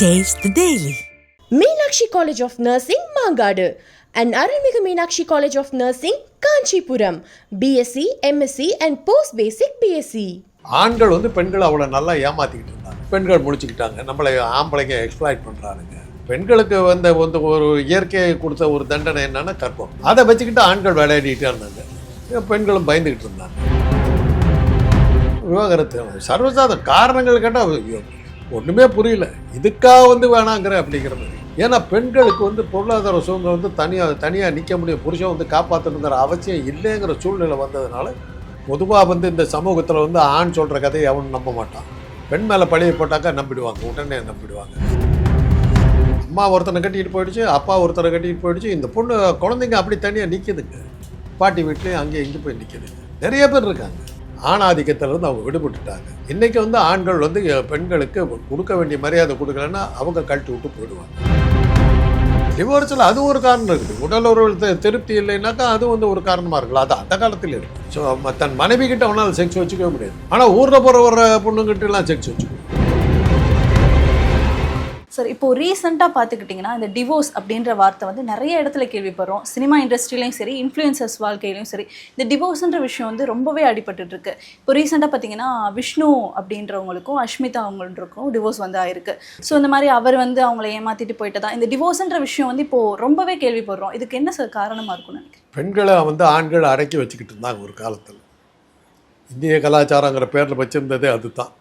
Taste the Daily. Meenakshi College of Nursing, Mangadu, and Aranmigu Meenakshi College of Nursing, Kanchipuram, BSc, MSc, and Post Basic BSc. ஆண்கள் வந்து பெண்களை அவ்வளோ நல்லா ஏமாத்திக்கிட்டு இருந்தாங்க. பெண்கள் முடிச்சுக்கிட்டாங்க. நம்மளை ஆம்பளைங்க எக்ஸ்ப்ளாய்ட் பண்ணுறானுங்க பெண்களுக்கு வந்த வந்து ஒரு இயற்கையை கொடுத்த ஒரு தண்டனை என்னன்னா கற்பம். அதை வச்சுக்கிட்டு ஆண்கள் விளையாடிட்டே இருந்தாங்க. பெண்களும் பயந்துக்கிட்டு இருந்தாங்க. விவாகரத்து சர்வசாதாரண காரணங்கள் கேட்டால் ஒன்றுமே புரியல. இதுக்காக வந்து வேணாங்கிற அப்படிங்கிற மாதிரி. ஏன்னா பெண்களுக்கு வந்து பொருளாதார சுதந்திரம் வந்து தனியாக தனியாக நிற்க முடியும். புருஷன் வந்து காப்பாற்றணுங்கிற அவசியம் இல்லைங்கிற சூழ்நிலை வந்ததுனால பொதுவாக வந்து இந்த சமூகத்தில் வந்து ஆண் சொல்கிற கதையை அவன் நம்ப மாட்டான். பெண் மேலே பழிய போட்டாக்கா நம்பிடுவாங்க. உடனே நம்பிடுவாங்க. அம்மா ஒருத்தனை கட்டிக்கிட்டு போயிடுச்சு அப்பா ஒருத்தனை கட்டிக்கிட்டு போயிடுச்சு. இந்த பொண்ணு குழந்தைங்க அப்படி தனியாக நிற்கிதுங்க பாட்டி வீட்லேயும் அங்கேயும் இங்கே போய் நிற்கிதுங்க நிறைய பேர் இருக்காங்க. ஆணாதிக்கத்திலிருந்து அவங்க விடுபட்டுட்டாங்க. இன்றைக்கி வந்து ஆண்கள் வந்து பெண்களுக்கு கொடுக்க வேண்டிய மரியாதை கொடுக்கலன்னா அவங்க கழட்டி விட்டு போயிடுவாங்க. டிவோர்ஸில் அது ஒரு காரணம் இருக்குது. உடல் உறவு திருப்தி இல்லைன்னாக்கா அது வந்து ஒரு காரணமாக இருக்கலாம். அது அந்த காலத்தில் இருக்கு. ஸோ தன் மனைவி கிட்ட அவனால் செக்ஸ் வச்சுக்கவே முடியாது. ஆனால் ஊரில் போகிற ஒரு பொண்ணுங்கிட்டலாம் செக்ஸ் வச்சுக்கணும். சார் இப்போ ரீசெண்டாக பார்த்துக்கிட்டிங்கன்னா இந்த டிவோர்ஸ் அப்படின்ற வார்த்தை வந்து நிறைய இடத்துல கேள்விப்படுறோம். சினிமா இண்டஸ்ட்ரியிலையும் சரி இன்ஃப்ளூயன்சர்ஸ் வாழ்க்கையிலையும் சரி இந்த டிவோர்ஸ்ன்ற விஷயம் வந்து ரொம்பவே அடிபட்டுட்டு இருக்கு இப்போ ரீசெண்டாக பார்த்தீங்கன்னா விஷ்ணு அப்படின்றவங்களுக்கும் அஷ்மிதா அவங்களுக்கும் டிவோர்ஸ் வந்து ஆயிருக்கு ஸோ இந்த மாதிரி அவர் வந்து அவங்கள ஏமாத்திட்டு போயிட்டதா? இந்த டிவோர்ஸ்ன்ற விஷயம் வந்து இப்போ ரொம்பவே கேள்விப்படுறோம். இதுக்கு என்ன சார் காரணமாக இருக்கும்னு நினைக்கிறேன் பெண்களை வந்து ஆண்கள் அடக்கி வச்சுக்கிட்டு இருந்தாங்க ஒரு காலத்தில். இந்திய கலாச்சாரங்கிற பேரில் வச்சுருந்ததே அதுதான்.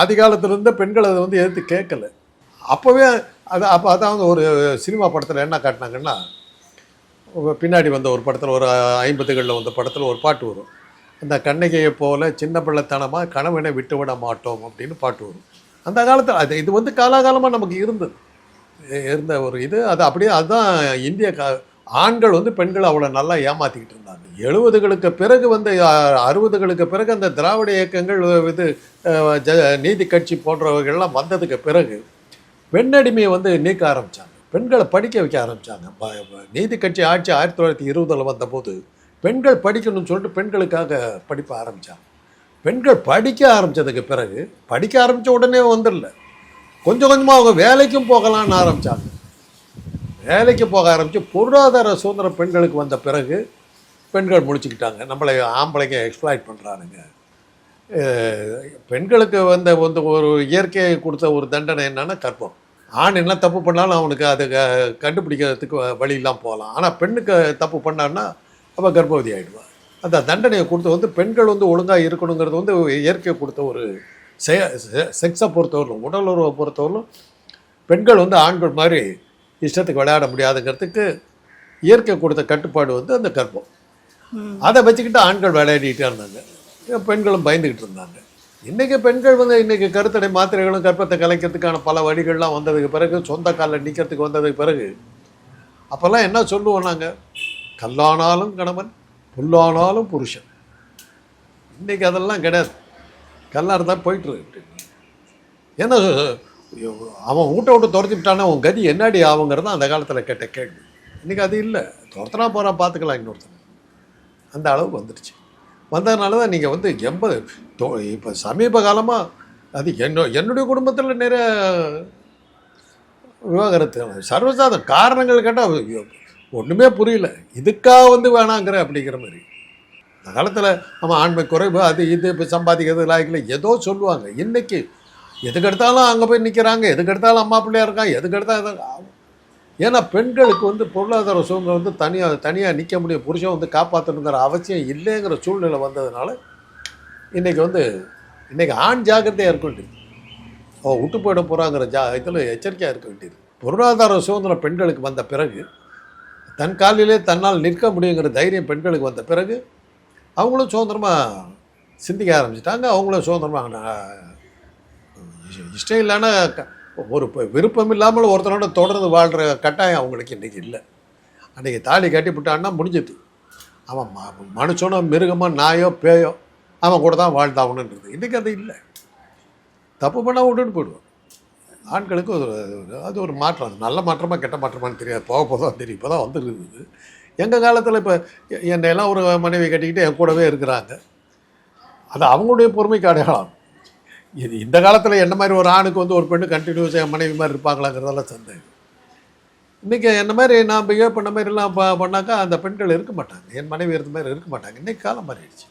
ஆதி காலத்துலேருந்து பெண்கள் அதை வந்து எதிர்த்து கேட்கல. அப்போவே அது அப்போ அதான் ஒரு சினிமா படத்தில் என்ன காட்டினாங்கன்னா பின்னாடி வந்த ஒரு படத்தில் ஒரு ஐம்பதுகளில் வந்த படத்தில் ஒரு பாட்டு வரும். அந்த கண்ணகியை போல சின்ன பிள்ளைத்தனமாக கணவனை விட்டு விட மாட்டோம் அப்படின்னு பாட்டு வரும். அந்த காலத்தில் அது இது வந்து காலாகாலமாக நமக்கு இருந்தது. இருந்த ஒரு இது அது அப்படியே அதுதான் இந்திய கா ஆண்கள் வந்து பெண்களை அவ்வளோ நல்லா ஏமாற்றிக்கிட்டு இருந்தாங்க. எழுபதுகளுக்கு பிறகு வந்து அறுபதுகளுக்கு பிறகு அந்த திராவிட இயக்கங்கள் இது ஜ நீதி கட்சி போன்றவர்கள்லாம் வந்ததுக்கு பிறகு பெண்ணடிமையை வந்து நீக்க ஆரம்பித்தாங்க பெண்களை படிக்க வைக்க ஆரம்பித்தாங்க நீதி கட்சி ஆட்சி ஆயிரத்தி தொள்ளாயிரத்தி இருபதில் வந்தபோது பெண்கள் படிக்கணும்னு சொல்லிட்டு பெண்களுக்காக படிப்ப ஆரம்பித்தாங்க பெண்கள் படிக்க ஆரம்பித்ததுக்கு பிறகு படிக்க ஆரம்பித்த உடனே வந்துடல. கொஞ்சம் கொஞ்சமாக அவங்க வேலைக்கும் போகலான்னு ஆரம்பித்தாங்க வேலைக்கு போக ஆரம்பித்து பொருளாதார சுதந்திரம் பெண்களுக்கு வந்த பிறகு பெண்கள் முடிச்சுக்கிட்டாங்க. நம்மளை ஆம்பளைங்க எக்ஸ்ப்ளாய்ட் பண்ணுறானுங்க பெண்களுக்கு வந்த வந்து ஒரு இயற்கையை கொடுத்த ஒரு தண்டனை என்னன்னா கற்பம். ஆண் என்ன தப்பு பண்ணாலும் அவனுக்கு அது க- கண்டுபிடிக்கிறதுக்கு வழியெல்லாம் போகலாம். ஆனால் பெண்ணுக்கு தப்பு பண்ணான்னா அவள் கர்ப்பவதி ஆகிடுவாள் அந்த தண்டனையை கொடுத்து வந்து பெண்கள் வந்து ஒழுங்காக இருக்கணுங்கிறது வந்து இயற்கை கொடுத்த ஒரு செக்ஸை பொறுத்தவரையிலும் உடல் உறவை பொறுத்தவரையிலும் பெண்கள் வந்து ஆண்கள் மாதிரி இஷ்டத்துக்கு விளையாட முடியாதுங்கிறதுக்கு இயற்கை கொடுத்த கட்டுப்பாடு வந்து அந்த கர்ப்பம் அதை வச்சுக்கிட்டு ஆண்கள் விளையாடிட்டே இருந்தாங்க. பெண்களும் பயந்துக்கிட்டு இருந்தாங்க. இன்றைக்கி பெண்கள் வந்து இன்றைக்கி கருத்தடை மாத்திரைகளும் கற்பத்தை கலைக்கிறதுக்கான பல வழிகள்லாம் வந்ததுக்கு பிறகு சொந்த காலில் நிற்கிறதுக்கு வந்ததுக்கு பிறகு அப்போல்லாம் என்ன சொல்லுவோம் நாங்கள் கல்லானாலும் கணவன் புல்லானாலும் புருஷன். இன்றைக்கி அதெல்லாம் கிடையாது. கல்லாக இருந்தால் போயிட்டுருக்கு என்ன ஏன்னா அவன் வீட்டை விட்டு துரத்தி விட்டானே உன் கதி என்னடி ஆகுங்கிறது அந்த காலத்தில் கேட்ட கேள்வி. இன்றைக்கி அது இல்லை. துரத்துனா போகிறான் பார்த்துக்கலாம் இன்னொருத்தன். அந்த அளவுக்கு வந்துடுச்சு வந்ததுனால தான் நீங்கள் வந்து எண்பது இப்போ சமீப காலமாக அது என்ன என்னுடைய குடும்பத்தில் நிறைய விவாகரத்து சர்வசாத காரணங்கள் கேட்டால் ஒன்றுமே புரியல. இதுக்காக வந்து வேணாங்கிற அப்படிங்கிற மாதிரி. அந்த காலத்தில் நம்ம ஆண்மை குறைவு அது இது இப்போ சம்பாதிக்கிறது லாய்க்கில் ஏதோ சொல்லுவாங்க. இன்றைக்கி எதுக்கு எடுத்தாலும் அங்கே போய் நிற்கிறாங்க எதுக்கு எடுத்தாலும் அம்மா பிள்ளையாக இருக்கான் எதுக்கெடுத்தாலும் ஏன்னா பெண்களுக்கு வந்து பொருளாதார சுதந்திரம் வந்து தனியாக தனியாக நிற்க முடியும். புருஷன் வந்து காப்பாற்றணுங்கிற அவசியம் இல்லைங்கிற சூழ்நிலை வந்ததுனால இன்றைக்கி வந்து இன்றைக்கி ஆண் ஜாக்கிரதையாக இருக்க வேண்டியது. அவள் விட்டு போயிட போகிறாங்கிற ஜா இதில் எச்சரிக்கையாக இருக்க வேண்டியது. பொருளாதார சுதந்திரம் பெண்களுக்கு வந்த பிறகு தன் காலிலே தன்னால் நிற்க முடியுங்கிற தைரியம் பெண்களுக்கு வந்த பிறகு அவங்களும் சுதந்திரமாக சிந்திக்க ஆரம்பிச்சிட்டாங்க. அவங்களும் சுதந்திரமாக இஷ்டம் இல்லைன்னா க- ஒரு விருப்பம் இல்லாமல் ஒருத்தனோட தொடர்ந்து வாழ்கிற கட்டாயம் அவங்களுக்கு இன்றைக்கி இல்லை. அன்றைக்கி தாலி கட்டி விட்டான்னா முடிஞ்சது. அவன் ம மனுஷனோ மிருகமோ நாயோ பேயோ அவன் கூட தான் வாழ்ந்தாகணுன்றது இன்றைக்கி அது இல்லை. தப்பு பண்ணால் விட்டுட்டு போயிடுவான். ஆண்களுக்கு ஒரு அது ஒரு மாற்றம். அது நல்ல மாற்றமாக கெட்ட மாற்றமான்னு தெரியாது. போக போக தான் தெரியும். இப்போ தான் வந்துருக்குது. எங்கள் காலத்தில் இப்போ என்னையெல்லாம் ஒரு மனைவி கட்டிக்கிட்டு என் கூடவே இருக்கிறாங்க. அது அவங்களுடைய பொறுமைக்கு அடையாளம். இது இந்த காலத்தில் என்ன மாதிரி ஒரு ஆணுக்கு வந்து ஒரு பெண்ணு கண்டினியூஸாக என் மனைவி மாதிரி இருப்பாங்களாங்கிறதெல்லாம் சந்தேகம். இன்றைக்கி என்ன மாதிரி நான் பிஹேவ் பண்ண மாதிரிலாம் ப பண்ணாக்கா அந்த பெண்கள் இருக்க மாட்டாங்க. என் மனைவி இருந்த மாதிரி இருக்க மாட்டாங்க. இன்றைக்கி காலம் மாறிடுச்சு.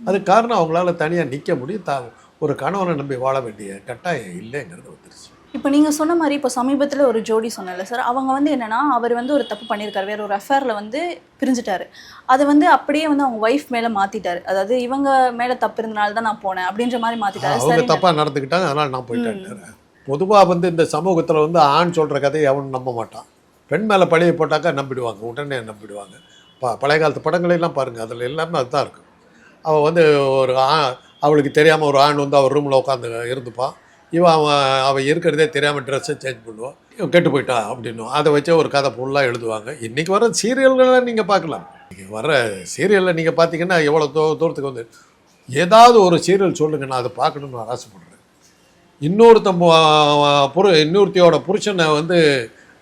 அதுக்கு காரணம் அவங்களால தனியாக நிற்க முடியும். தா ஒரு கணவனை நம்பி வாழ வேண்டிய கட்டாயம் இல்லைங்கிறது வந்துருச்சு. இப்போ நீங்க சொன்ன மாதிரி இப்போ சமீபத்துல ஒரு ஜோடி சொன்னல சார் அவங்க வந்து என்னன்னா அவர் வந்து ஒரு தப்பு பண்ணியிருக்காரு வேற ஒரு அஃபேர்ல வந்து பிரிஞ்சுட்டாரு. அதை வந்து அப்படியே வந்து அவங்க ஒய்ஃப் மேல மாத்திட்டாரு. அதாவது இவங்க மேல தப்பு இருந்தனால தான் நான் போனேன் அப்படின்ற மாதிரி மாத்திட்டாரு. அவங்க தப்பாக நடந்துக்கிட்டாங்க அதனால் நான் போயிட்டேன் பொதுவாக வந்து இந்த சமூகத்தில் வந்து ஆண் சொல்கிற கதையை அவன் நம்ப மாட்டான். பெண் மேலே பழியை போட்டாக்கா நம்பிடுவாங்க. உடனே நம்பிடுவாங்க. ப பழைய காலத்து படங்களெல்லாம் பாருங்கள் அதில் எல்லாமே அதுதான் இருக்கும். அவள் வந்து ஒரு ஆ அவளுக்கு தெரியாமல் ஒரு ஆண் வந்து அவர் ரூமில் உட்காந்து இருந்துப்பான் இவன் அவன் அவள் இருக்கிறதே தெரியாமல் ட்ரெஸ்ஸை சேஞ்ச் பண்ணுவான். இவன் கெட்டு போயிட்டா அப்படின்னும் அதை வச்சு ஒரு கதை ஃபுல்லாக எழுதுவாங்க. இன்றைக்கி வர சீரியல்களை நீங்கள் பார்க்கலாம். இன்றைக்கி வர சீரியலில் நீங்கள் பார்த்தீங்கன்னா எவ்வளோ தூ தூரத்துக்கு வந்து ஏதாவது ஒரு சீரியல் சொல்லுங்க நான் அதை பார்க்கணுன்னு நான் ஆசைப்படுறேன். இன்னொருத்தன் புரு இன்னொருத்தையோட புருஷனை வந்து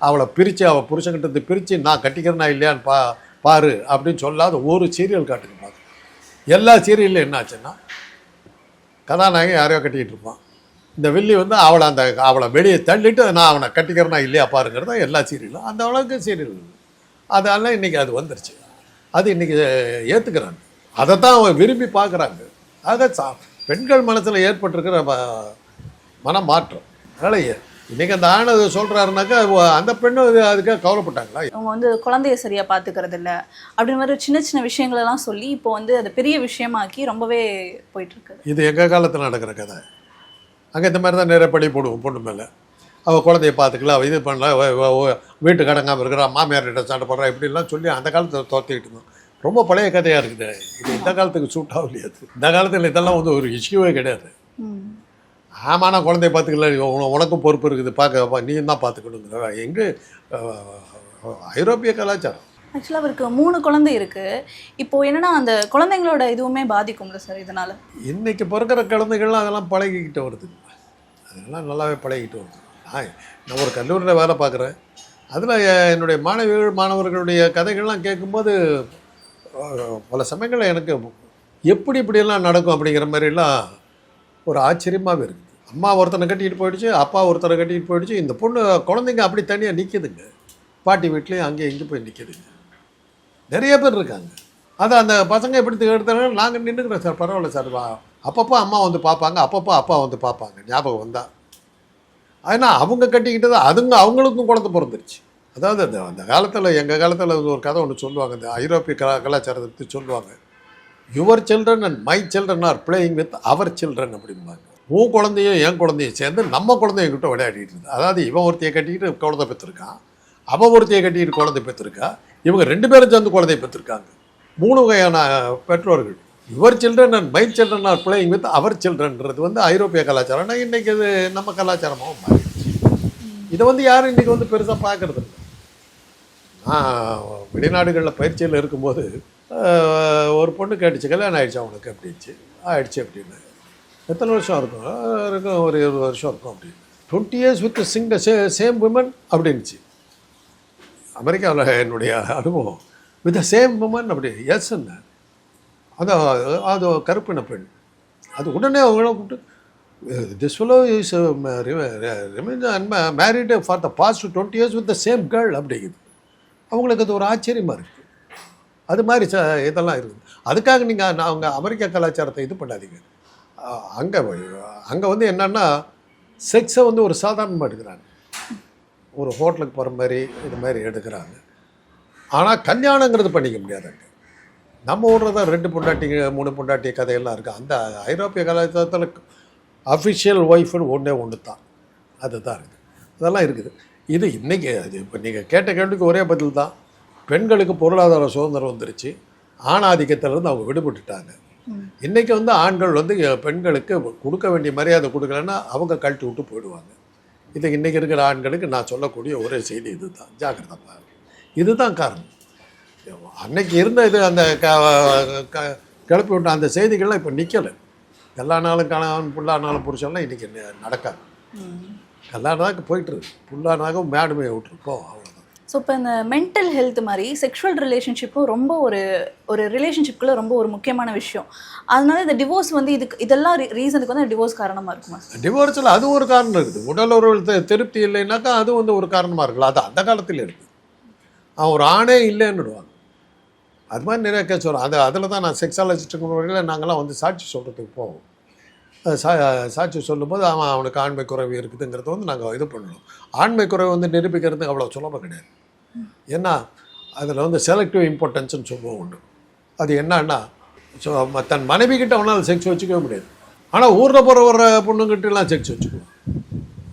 அவளை பிரித்து அவள் புருஷன்கிட்ட பிரித்து நான் கட்டிக்கிறேனா இல்லையான்னு பா பாரு அப்படின்னு சொல்லாத ஒரு சீரியல் காட்டுக்கு பார்க்க எல்லா சீரியல்லையும் என்ன ஆச்சுன்னா கதாநாயகன் யாரையோ கட்டிக்கிட்டு இருப்பான். இந்த வில்லி வந்து அவளை அந்த அவளை வெளியே தள்ளிட்டு நான் அவனை கட்டிக்கிறேனா இல்லையா பாருங்கிறதா எல்லா சீரியலும். அந்த அளவுக்கு சீரியல். அதெல்லாம் இன்றைக்கி அது வந்துருச்சு. அது இன்றைக்கி ஏற்றுக்கிறாங்க அதை தான் அவங்க விரும்பி பார்க்குறாங்க ஆக சா பெண்கள் மனசில் ஏற்பட்டிருக்கிற ம- மனமாற்றம். அதனால் இன்றைக்கி அந்த ஆண் அது சொல்கிறாருனாக்கா அந்த பெண்ணு அது அதுக்காக கவலைப்பட்டாங்களா? அவங்க வந்து குழந்தைய சரியா பாத்துக்கிறது இல்ல. அப்படின்னு மாதிரி சின்ன சின்ன விஷயங்கள் எல்லாம் சொல்லி இப்போ வந்து அது பெரிய விஷயமாக்கி ரொம்பவே போயிட்டு இருக்கு இது எங்கள் காலத்தில் நடக்கிற கதை? அங்கே இந்த மாதிரி தான் நிறைய பழி போடுவோம் பொண்ணு மேலே. அவள் குழந்தைய பார்த்துக்கல அவள் இது பண்ணல வீட்டு கடங்காமல் இருக்கிறா மாமியார்கிட்ட சண்டை போடுறா இப்படிலாம் சொல்லி அந்த காலத்தில் தோத்திக்கிட்டு இருந்தோம். ரொம்ப பழைய கதையாக இருக்குது. இது இந்த காலத்துக்கு சூட் ஆகலையே இந்த காலத்தில் இதெல்லாம் வந்து ஒரு இஷ்யூவே கிடையாது. ம். ஆமா நான் குழந்தைய பார்த்துக்கல உன- உனக்கும் பொறுப்பு இருக்குது பார்க்க நீ தான் பார்த்துக்கணுங்கிற எங்கே ஐரோப்பிய கலாச்சாரம். ஆக்சுவலாக அவருக்கு மூணு குழந்தை இருக்கு. இப்போ என்னன்னா அந்த குழந்தைங்களோட இதுவுமே பாதிக்கும்ல சார் இதனால? இன்னைக்கு பிறக்கிற குழந்தைகள்லாம் அதெல்லாம் பழகிக்கிட்டு வருது. அதெல்லாம் நல்லாவே பழகிட்டு வருது நான் நான் ஒரு கல்லூரியில் வேலை பார்க்குறேன். அதில் என்னுடைய மாணவிகள் மாணவர்களுடைய கதைகள்லாம் கேட்கும்போது பல சமயங்களில் எனக்கு எப்படி இப்படியெல்லாம் நடக்கும் அப்படிங்கிற மாதிரிலாம் ஒரு ஆச்சரியமாகவே இருக்குது அம்மா ஒருத்தனை கட்டிகிட்டு போயிடுச்சு அப்பா ஒருத்தனை கட்டிகிட்டு போயிடுச்சு. இந்த பொண்ணு குழந்தைங்க அப்படி தனியாக நிற்கிதுங்க பாட்டி வீட்லேயும் அங்கேயும் இங்கே போய் நிற்கிதுங்க நிறைய பேர் இருக்காங்க. அதை அந்த பசங்க எப்படி எடுத்தாங்க நாங்கள் நின்றுக்கிறோம் சார் பரவாயில்ல சார் வா. அப்பப்போ அம்மா வந்து பார்ப்பாங்க அப்பப்போ அப்பா வந்து பார்ப்பாங்க. ஞாபகம் வந்தா. ஏன்னா அவங்க கட்டிக்கிட்டது அதுங்க அவங்களுக்கும் குழந்த பிறந்துருச்சு. அதாவது அந்த அந்த காலத்தில் எங்கள் காலத்தில் ஒரு கதை ஒன்று சொல்லுவாங்க இந்த ஐரோப்பிய கலா கலாச்சாரத்தை பற்றி சொல்லுவாங்க. Your children and my children are playing with our children அப்படிம்பாங்க. உன் குழந்தையும் என் குழந்தையும் சேர்ந்து நம்ம குழந்தைங்கிட்ட விளையாடிட்டு இருந்தது அதாவது இவன் ஒருத்தையை கட்டிக்கிட்டு குழந்தை பெற்றிருக்கான். அவன் ஒருத்தையை கட்டிக்கிட்டு குழந்தை பெற்றிருக்கா. இவங்க ரெண்டு பேரும் சேர்ந்து குழந்தை பெற்றிருக்காங்க. மூணு வகையான பெற்றோர்கள். Your children and my children are playing with our சில்ட்ரன்றது வந்து ஐரோப்பிய கலாச்சாரம். ஆனால் இன்றைக்கி அது நம்ம கலாச்சாரமாகவும் மாறிடுச்சு. இதை வந்து யாரும் இன்றைக்கி வந்து பெருசாக பார்க்கறது இல்லை. நான் வெளிநாடுகளில் பயிற்சியில் இருக்கும்போது ஒரு பொண்ணு கேட்டுச்சு கல்யாணம் ஆயிடுச்சு அவனுக்கு அப்படின்ச்சு. ஆயிடுச்சு அப்படின்னு. எத்தனை வருஷம் இருக்கும்? இருக்கும். ஒரு இருபது வருஷம் இருக்கும் அப்படின்னு. டுவெண்ட்டி இயர்ஸ் வித் சிங் சே சேம் உமன் அப்படின்ச்சு. அமெரிக்காவில் என்னுடைய அனுபவம். வித் த சேம் விமன் அப்படி. எஸ் என்ன அது அது கருப்பின பெண். அது உடனே அவங்கள கூப்பிட்டு this fellow is married for the past twenty years with the same girl அப்படிங்குது. அவங்களுக்கு அது ஒரு ஆச்சரியமாக இருக்குது அது மாதிரி ச இதெல்லாம் இருக்குது. அதுக்காக நீங்கள் நான் அவங்க அமெரிக்க கலாச்சாரத்தை இது பண்ணாதீங்க. அங்கே அங்கே வந்து என்னன்னா செக்ஸை வந்து ஒரு சாதாரணமாக எடுக்கிறாங்க. ஒரு ஹோட்டலுக்கு போகிற மாதிரி இது மாதிரி எடுக்கிறாங்க. ஆனால் கல்யாணங்கிறது பண்ணிக்க முடியாது அங்கே. நம்ம ஊரில் தான் ரெண்டு பொண்டாட்டிங்க மூணு பொண்டாட்டி கதையெல்லாம் இருக்குது அந்த ஐரோப்பிய கலாச்சாரத்தில் அஃபிஷியல் ஒய்ஃப்னு ஒன்றே ஒன்று தான் அதுதான் இருக்குது அதெல்லாம் இருக்குது. இது இன்றைக்கி அது இப்போ நீங்கள் கேட்ட கேள்விக்கு ஒரே பதில் தான். பெண்களுக்கு பொருளாதார சுதந்திரம் வந்துருச்சு. ஆணாதிக்கத்திலேருந்து அவங்க விடுபட்டுட்டாங்க. இன்றைக்கி வந்து ஆண்கள் வந்து பெண்களுக்கு கொடுக்க வேண்டிய மரியாதை கொடுக்கலன்னா அவங்க கழட்டி விட்டு போயிடுவாங்க. இது இன்றைக்கி இருக்கிற ஆண்களுக்கு நான் சொல்லக்கூடிய ஒரே செய்தி இதுதான். ஜாக்கிரதப்பா. இதுதான் காரணம். அன்னைக்கு இருந்த இது அந்த கிளப்பி விட்ட அந்த செய்திகள்லாம் இப்போ நிற்கலை எல்லா நாளும் கணவன் புல்லானாலும் புருஷன்லாம் இன்றைக்கி நடக்காது. ம். கல்யாணம் தான் போயிட்டு இருக்கு புல்லானாக மேடு மேய விட்டுருக்கோம் அவ்வளோதான் ஸோ இப்போ இந்த மென்டல் ஹெல்த் மாதிரி செக்ஷுவல் ரிலேஷன்ஷிப்பும் ரொம்ப ஒரு ஒரு ரிலேஷன்ஷிப்குள்ள ரொம்ப ஒரு முக்கியமான விஷயம். அதனால இந்த டிவோர்ஸ் வந்து இதுக்கு இதெல்லாம் ரீசனுக்கு வந்து டிவோர்ஸ் காரணமாக இருக்குமா? டிவோர்ஸில் அது ஒரு காரணம் இருக்குது. உடல் உறவு தி- திருப்தி இல்லைன்னாக்கா அது வந்து ஒரு காரணமாக இருக்கலாம். அது அந்த காலத்தில் இருக்குது அவன் ஒரு ஆணே இல்லைன்னுடுவாங்க. அது மாதிரி நிறைய கேஸ் வரும். அது அதில் தான் நான் செக்ஸாலஜிஸ்ட் முறையில் நாங்கள்லாம் வந்து சாட்சி சொல்கிறதுக்கு போவோம். சா சாட்சி சொல்லும்போது அவன் அவனுக்கு ஆண்மை குறைவு இருக்குதுங்கிறத வந்து நாங்கள் இது பண்ணணும் ஆண்மை குறைவு வந்து நிரூபிக்கிறது அவ்வளோ சுலபம் கிடையாது. ஏன்னா அதில் வந்து செலக்டிவ் இம்பார்ட்டன்ஸ்னு சொல்லுவோம் உண்டு. அது என்னன்னா ஸோ தன் மனைவி கிட்ட அவனால் செக்ஸ் வச்சுக்கவே முடியாது. ஆனால் ஊரில் போகிற வர பொண்ணுங்கிட்டலாம் செக்ஸ் வச்சுக்குவோம்.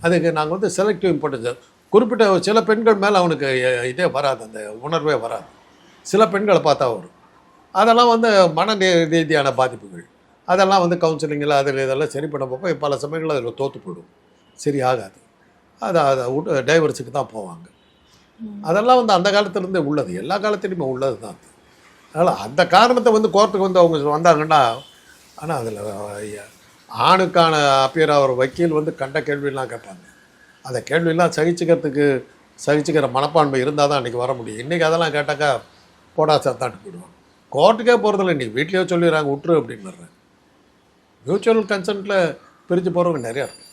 அதுக்கு நாங்கள் வந்து செலக்டிவ் இம்பார்ட்டன்ஸ் குறிப்பிட்ட சில பெண்கள் மேலே அவனுக்கு இதே வராது அந்த உணர்வே வராது. சில பெண்களை பார்த்தா வரும். அதெல்லாம் வந்து மன ரீதியான பாதிப்புகள். அதெல்லாம் வந்து கவுன்சிலிங்கில் அதில் இதெல்லாம் சரி பண்ண போக பல சமயங்கள் அதில் தோற்று போயிடும். சரி ஆகாது அதை அதை டைவர்ஸுக்கு தான் போவாங்க. அதெல்லாம் வந்து அந்த காலத்துலேருந்தே உள்ளது. எல்லா காலத்துலேயுமே உள்ளது தான் அது. அதனால் அந்த காரணத்தை வந்து கோர்ட்டுக்கு வந்து அவங்க வந்தாங்கன்னா ஆனால் அதில் ஆணுக்கான அப்பியர் அவர் வக்கீல் வந்து கண்ட கேள்வியெல்லாம் கேட்பாங்க. அந்த கேள்வியெல்லாம் சகிச்சுக்கிறதுக்கு சகிச்சுக்கிற மனப்பான்மை இருந்தால் தான் இன்றைக்கி வர முடியும். இன்றைக்கி அதெல்லாம் கேட்டாக்கா போடா சத்தாட்டு போயிடுவான் கோர்ட்டுக்கே போகிறதில்ல இன்றைக்கி வீட்லேயே சொல்லிடுறாங்க விட்டுரு அப்படின்னு மியூச்சுவல் கன்சென்ட்டில் பிரித்து போகிறவங்க நிறையா இருக்கு